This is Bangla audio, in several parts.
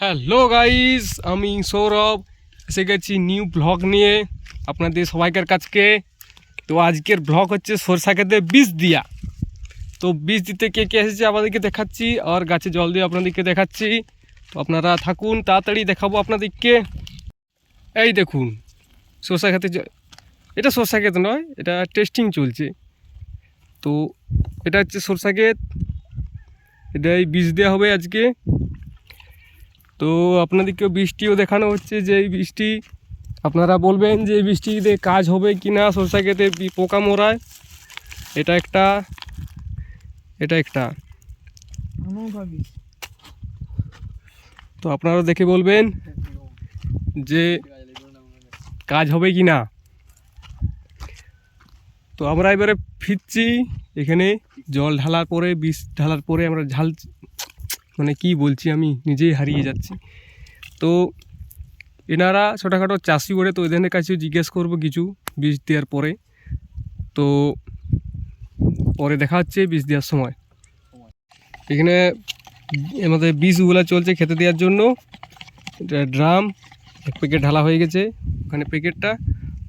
হ্যালো গাইস, আমি সৌরভ। এসে গেছি নিউ ব্লগ নিয়ে আপনাদের সবাইকার কাছকে। তো আজকের ব্লগ হচ্ছে সরষা খেতে বীজ দিয়া। তো বীজ দিতে কে কে এসেছে আপনাদেরকে দেখাচ্ছি, আর গাছে জল দিয়ে আপনাদেরকে দেখাচ্ছি। তো আপনারা থাকুন, তাড়াতাড়ি দেখাবো আপনাদেরকে। এই দেখুন, সরষা খেতে এটা সরষা ক্ষেত নয়, এটা টেস্টিং চলছে। তো এটা হচ্ছে সরষা ক্ষেত। এটাই বীজ দেওয়া হবে আজকে। তো আপনাদেরকে বৃষ্টিও দেখানো হচ্ছে যে এই বৃষ্টি। আপনারা বলবেন যে এই বৃষ্টিতে কাজ হবে কি না সরষা খেতে পোকা মরায়। এটা একটা এটা একটা। তো আপনারা দেখে বলবেন যে কাজ হবে কি না তো আমরা এবারে ফিরছি। এখানে জল ঢালার পরে বিষ ঢালার পরে আমরা ঝাল মানে কি বলছি আমি? নিজেই হারিয়ে যাচ্ছি। তো এনারা ছোটোখাটো চাষি করে তো এদের কাছেও জিজ্ঞেস করব কিছু বীজ দেওয়ার পরে। তো পরে দেখা হচ্ছে বীজ দেওয়ার সময়। এখানে আমাদের বীজগুলো চলছে খেতে দেওয়ার জন্য। ড্রাম, এক প্যাকেট ঢালা হয়ে গেছে ওখানে প্যাকেটটা।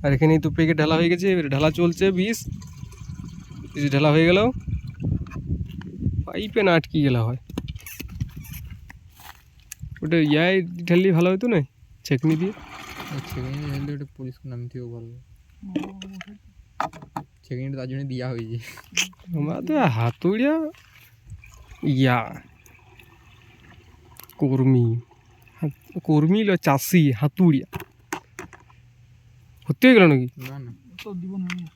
আর এখানেই তো প্যাকেট ঢালা হয়ে গেছে, এবার ঢালা চলছে বীজ। বীজ ঢালা হয়ে গেল পাইপে না আটকে গেলা হয়। ওটা ইয়াই ঢাললে ভালো হতো না? ছেকনি দিয়ে? সেখানে হেললে ওটা পুলিশ নামতেও পারবে সেখানে তার জন্য দেওয়া হয়েছে। আমাদের হাতুড়িয়া ইয়া কর্মী। হাত- কর্মী ল চাষি হাতুড়িয়া ভর্তি হয়ে গেল নাকি? না না।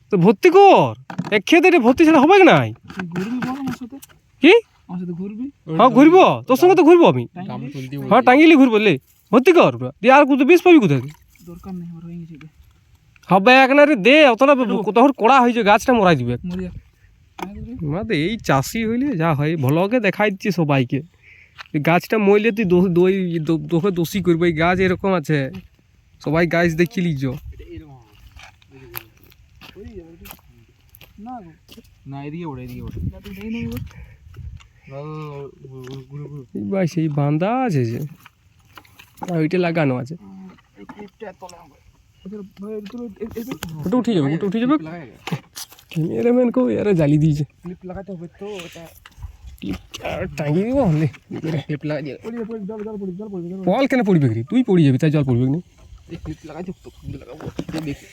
তো ভর্তি কর। এক খেতে ভর্তি ছাড়া হবে নাই? কি? হ্যাঁ ঘুরবো। তোর সঙ্গে তো ঘুরবো আমি। হ্যাঁ টাঙ্গিলি ঘুরবো লে। ভর্তি কর। দিয়ে আর কোথাও বেশ পাবি কোথায়? দরকার নেই আমার হয়ে গেছে। হবে এক না রে দে অতটা তখন কড়া হয়েছে গাছটা মরাই দিবে আমাদের এই চাষি হইলে যা হয় ভলকে দেখাই দিচ্ছে সবাইকে। গাছটা মইলে তুই দই দো- তোকে দোষী করবে এই গাছ এরকম আছে। সবাই গাছ দেখি লিজ। না এদিকে ওটা এদিকে গো। ভাই, সেই বাঁধা আছে যে। আর ওইটা লাগানো আছে। এই ক্লিপটা তলে হবে ওদের ভাই এগুলো এ- এ- ওটা উঠে যাবে ওটা উঠে যাবে লাগাই ক্যামেরাম্যান কেউ এরা জ্বালিয়ে দিয়েছে। ক্লিপ লাগাতে হবে তো ওটা আর টাঙিয়ে দিব হলে। ক্লিপ লাগাই দিয়ে পড়ি পড়ি জল জল পড়ি জল পড়ি জল পড়ি। বল কেন পড়বে রে তুই পড়ে যাবি, তাই জল পড়বে না এই ক্লিপ লাগাই তো ক্লিপ লাগাবো এই দেখি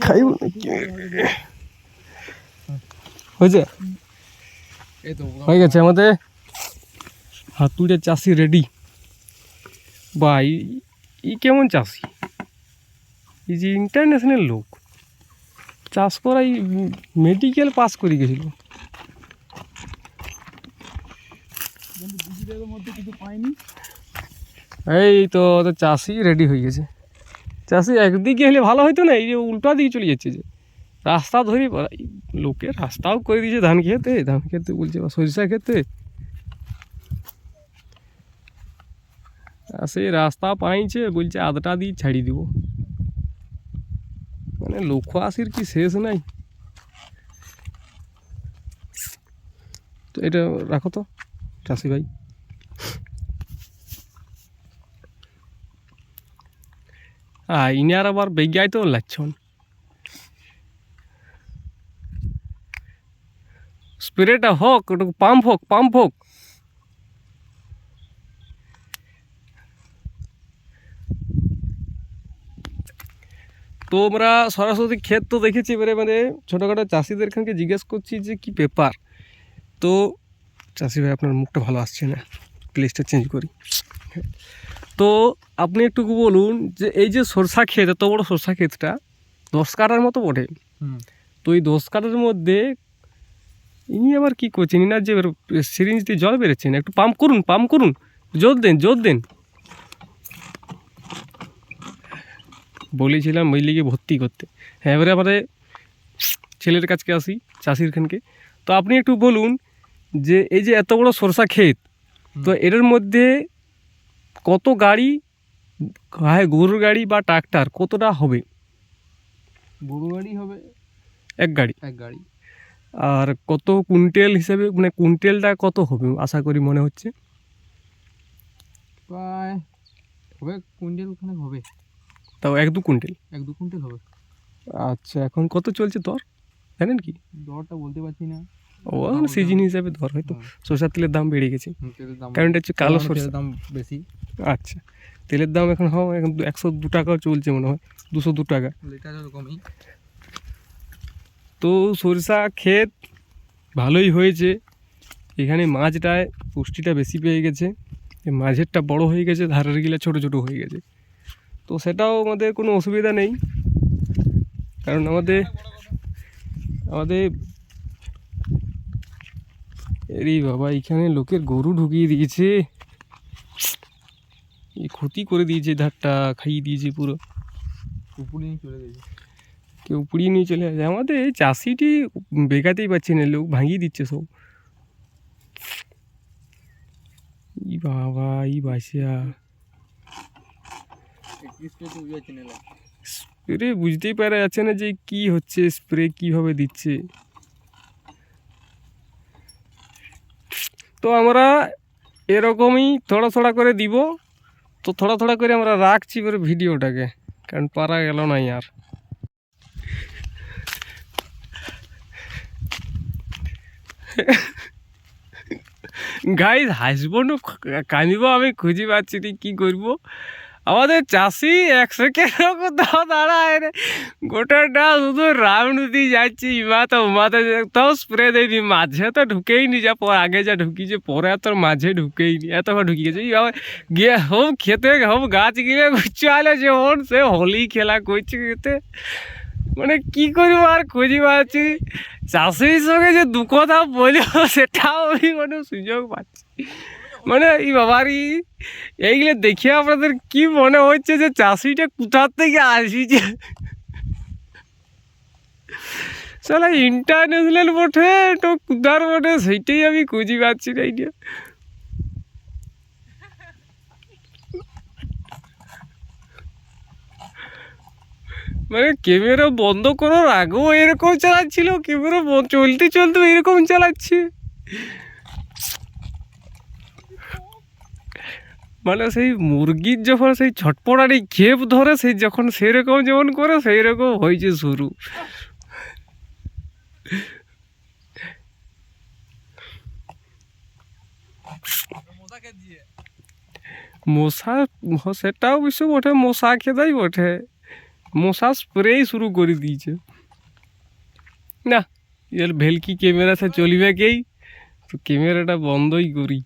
খাইব হয়েছে? এই তো হয়ে গেছে আমাদের হাতুড়ে চাষি রেডি বা ই কেমন চাষি? এই যে ইন্টারন্যাশনাল লোক। চাষ করাই মেডিকেল পাস করে গেছিল। এই তো চাষি রেডি হয়ে গেছে। চাষি একদিকে হলে ভালো হতো না এই যে উল্টা দিকে চলে যাচ্ছে যে। রাস্তা ধরি লোকে রাস্তাও করে দিয়েছে ধান খেতে ধান খেতে বলছে, বা সরিষা খেতে। আর সেই রাস্তা পাইছে, বলছে আধটা দিয়ে ছাড়ি দিব। মানে লক্ষ্য আসির কি শেষ নাই। তো এটা রাখো তো, চাষি ভাই। হ্যাঁ ইনার আবার বেগাই তো লাগছন। স্প্রেটা হোক ওটা পাম্প হোক পাম্প হোক তো আমরা সরাসরি ক্ষেত তো দেখেছি এবারে মানে ছোটোখাটো চাষিদের খানকে জিজ্ঞেস করছি যে কি পেপার তো চাষি ভাই আপনার মুখটা ভালো আসছে না। প্লেসটা চেঞ্জ করি। তো আপনি একটু বলুন যে এই যে সরষা ক্ষেত এত বড় সরষা ক্ষেতটা দশ কাটার মতো বটে। তো এই দশ কাটার মধ্যে ইনি আবার কি করছেন? ইনার যে সিরিঞ্জ দিয়ে জল বেরোচ্ছেন একটু পাম্প করুন পাম্প করুন। জোর দেন জোর দেন। বলেছিলাম ওই লিগে ভর্তি করতে। হ্যাঁ এবারে আমাদের ছেলের কাছকে আসি চাষির খানকে। তো আপনি একটু বলুন যে এই যে এত বড় সরষা ক্ষেত তো এটার মধ্যে কত গাড়ি হয় গরুর গাড়ি বা ট্রাক্টর কতটা হবে? গরু গাড়ি হবে এক গাড়ি। এক গাড়ি। আর কত কুইন্টেল হিসেবে মানে কুইন্টেলটা কত হবে আশা করি মনে হচ্ছে? প্রায় হবে কুইন্টাল খানেক হবে। তাও এক দু কুইন্টাল? এক দু কুইন্টাল হবে। আচ্ছা এখন কত চলছে দর? জানেন কি? দরটা বলতে পারছি না। ও সিজন হিসাবে দর হয়তো সরষার তেলের দাম বেড়ে গেছে। কারণ এটা হচ্ছে কালো তেলের সরষে। দাম বেশি। আচ্ছা তেলের দাম এখন হয় এখন একশো দু টাকাও চলছে মনে হয়। দুশো দু টাকা। লিটার এরকমই তো সরিষা ক্ষেত ভালোই হয়েছে। এখানে মাছটায় পুষ্টিটা বেশি পেয়ে গেছে। মাঝেরটা বড় হয়ে গেছে, ধারের গিলা ছোট ছোট হয়ে গেছে। তো সেটাও আমাদের কোনো অসুবিধা নেই। কারণ আমাদের আমাদের এরি বাবা, এখানে লোকের গরু ঢুকিয়ে দিয়েছে। ক্ষতি করে দিয়েছে ধারটা, খাইয়ে দিয়েছে পুরো। উপরে চলে গেছে। কেউ পুড়িয়ে নিয়ে চলে আসে। আমাদের এই চাষিটি বেগাতেই পাচ্ছে না, লোক ভাঙিয়ে দিচ্ছে সব। ই বাবা, ই বাসিয়া। স্প্রে বুঝতেই পারা যাচ্ছে না যে কি হচ্ছে, স্প্রে কীভাবে দিচ্ছে। তো আমরা এরকমই থোড়া থোড়া করে দিব। তো থোড়া থোড়া করে আমরা রাখছি এবার ভিডিওটাকে, কারণ পারা গেল না আর। গাইজ হাসবো না, কাঁদিব, আমি খুঁজে পাচ্ছি না, কী করব? আমাদের চাষি এক সেকেন্ডও কোথাও দাঁড়ায় রে। গোটাটা শুধু রাউন্ড দিয়ে যাচ্ছি, ইমা তো উমাতে তাও স্প্রে দেয়নি মাঝে তো ঢুকেই নি, যা পর আগে যা ঢুকিছে পরে তোর মাঝে ঢুকেই নি। এত ঢুকি গেছে গিয়ে হোম খেতে, হোম গাছ গিলে চালে যে ওন সে হোলি খেলা করছে খেতে। মানে কি করব আর খুঁজি পাচ্ছি চাষির সঙ্গে যে দু কথা বলব, সেটাও আমি মানে সুযোগ পাচ্ছি মানে এই বাবারই এইগুলো দেখে আপনাদের কি মনে হচ্ছে যে চাষিটা কোথার থেকে আসিছে? সালা ইন্টারন্যাশনাল বটে, তো কোথার বটে, সেইটাই আমি খুঁজি পাচ্ছি না মানে ক্যামেরা বন্ধ করার আগেও এরকম চালাচ্ছিল, ক্যামেরা চলতে চলতেও এরকম চালাচ্ছে। মানে সেই মুরগির যখন সেই ছটপটানি খেপ ধরে, সেই যখন সেরকম যেমন করে সেই রকম হয়েছে শুরু। মশা সেটা অবশ্য বটে, মশা খেদাই বটে। মশা স্প্রেই শুরু করে দিয়েছে। না ভেলকি ক্যামেরা সে চলবে কেই? তো ক্যামেরাটা বন্ধই করি।